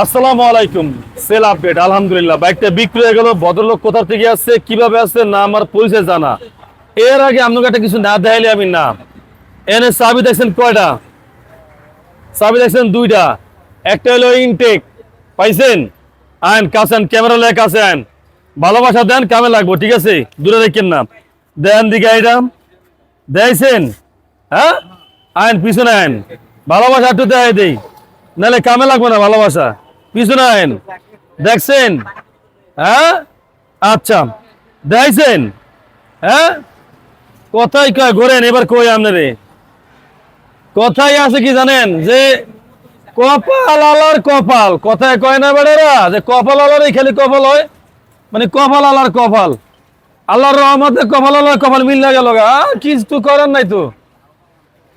আসসালামু আলাইকুম। Sell update, আলহামদুলিল্লাহ। বাইকটা বিক্রি হয়ে গেল, ভদ্রলোক কোথা থেকে আসছে, কীভাবে আসছে, না আমার পরিচয় জানা। এর আগে আপনাকে একটা কিছু না দেখাইলে আমি না। এনে চাবি দেখছেন কয়টা? চাবি দেখছেন দুইটা। একটা হলো ইনটেক পাইছেন? আইন কাছেন, ক্যামেরা লেখ আছেন ভালোবাসা দেন, কামে লাগবো, ঠিক আছে? দূরে দেখেন না। দেন দিকে আইরাম দেয়ছেন হ্যাঁ? আইন পিছনে আইন ভালোবাসা একটু দেয় দেই। নাহলে কামে লাগবে না ভালোবাসা। পিছনে আইন দেখছেন? হ্যাঁ? আচ্ছা। দেখছেন? হ্যাঁ? কথাই কয়, ঘোরেন, এবার কই আপনারে? কথাই আছে কি জানেন? যে কপাল আলার কপাল। কথায় কয় না বেড়েরা? যে কপাল আলারই খালি কপাল হয়। মানে কপাল আলার কপাল। আল্লাহর রহমতে কপাল আলার কপাল মিল গেল কিছু করার নাই তো।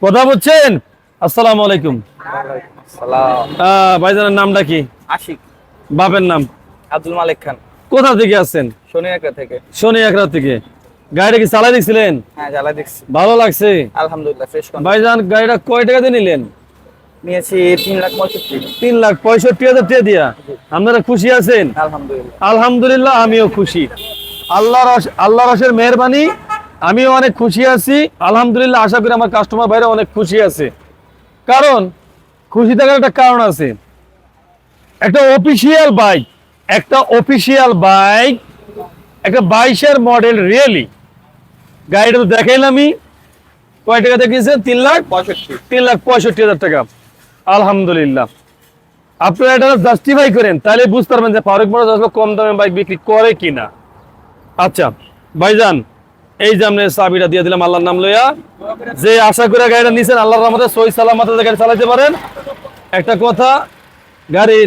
কথা বুঝছেন? আসসালামু আলাইকুম। ভাইজানের নামটা কি? আশিক। বাপের নাম? আব্দুল মালিক খান। কোথা থেকে আসছেন? শনিয়াকা থেকে। শনি একরাত থেকে। গাড়িটা কি চালাই দেখছিলেন হ্যাঁ দেখছি ভালো লাগছে? আলহামদুলিল্লাহ ফ্রেশ ভাইজান গাড়িটা কয় নিলেন? নিয়েছি তিন লাখ পঁয়ষট্টি। তিন লাখ পঁয়ষট্টি হাজার টাকা দিয়া। আপনারা খুশি আছেন? আলহামদুলিল্লাহ। আলহামদুলিল্লাহ আমিও খুশি। আল্লাহর আশ- আল্লাহর রসের মেহরবানি আমিও অনেক খুশি আছি। আলহামদুলিল্লাহ আশা করি আমার কাস্টমার ভাইরা অনেক খুশি আছে। কারণ খুশি থাকার একটা কারণ আছে। একটা অফিসিয়াল বাইক একটা অফিসিয়াল বাইক একটা বাইশের মডেল রিয়েলি গাড়িটা তো দেখাইলামই। কয় টাকা দেখিয়েছেন? তিন লাখ? পঁয়ষট্টি। তিন লাখ পঁয়ষট্টি হাজার টাকা। আলহামদুলিল্লাহ। আপনারা এটা জাস্টিফাই করেন তাহলে বুঝতে পারবেন যে ফারুক আসলে কম দামে বাইক বিক্রি করে কিনা। আচ্ছা ভাইজান এই যে আপনি চাবিটা দিয়ে দিলাম আল্লাহর নাম লইয়া। যে আশা করে গাড়িটা নিছেন আল্লাহর রহমতে সই সালামতে গাড়ি চালাতে পারেন। একটা কথা গাড়ি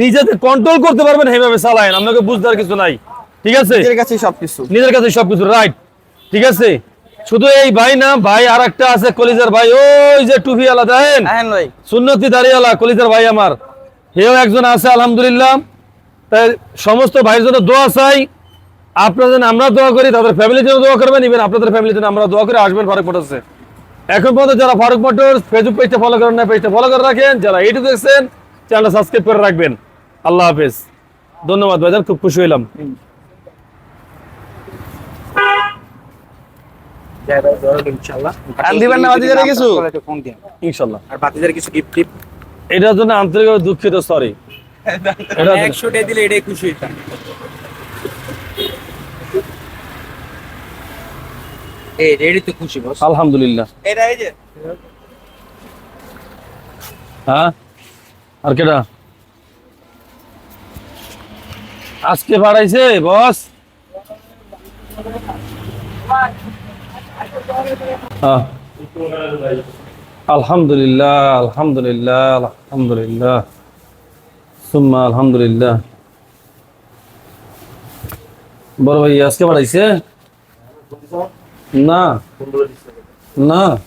নিজেদের কন্ট্রোল করতে পারবেন সেইভাবে চালায়েন। আপনাকে বুঝতে আর কিছু নাই। ঠিক আছে? নিজের কাছে সবকিছু। নিজের কাছে সবকিছু রাইট ঠিক আছে? শুধু এই ভাই না ভাই আর একটা আছে কলিজার ভাই। ওই যে টুপি আলা দেখেন? সুন্নতি দাঁড়িয়ালা কলিজার ভাই আমার। হেও একজন আছে আলহামদুলিল্লাহ। তাই সমস্ত ভাইয়ের জন্য দোয়া চাই। আপনাদের জন্য আমরা দোয়া করি তাদের ফ্যামিলির জন্য দোয়া করবেন ইভেন আপনাদের ফ্যামিলির জন্য আমরা দোয়া করে আসবেন ফারুক মোটরসে এখন পর্যন্ত যারা ফারুক মোটরস ফেসবুক পেজটা ফলো করেন না পেজটা ফলো করে রাখেন যারা ইউটিউব দেখছেন চ্যানেলটা সাবস্ক্রাইব করে রাখবেন। আল্লাহ হাফেজ। ধন্যবাদ ভাইজান খুব খুশি হইলাম। এটার জন্য আন্তরিকভাবে দুঃখিত সরি এটা একশো দিলে এটাই খুশি এই রেডি তো খুশি বস আলহামদুলিল্লাহ। এটা এই যে। হ্যাঁ? আর কেটা আজকে বাড়াইছে বস হ্যাঁ। আলহামদুলিল্লাহ আলহামদুলিল্লাহ আলহামদুলিল্লাহ। সুম্মা আলহামদুলিল্লাহ। বড় ভাই আজকে বাড়াইছে? না। না।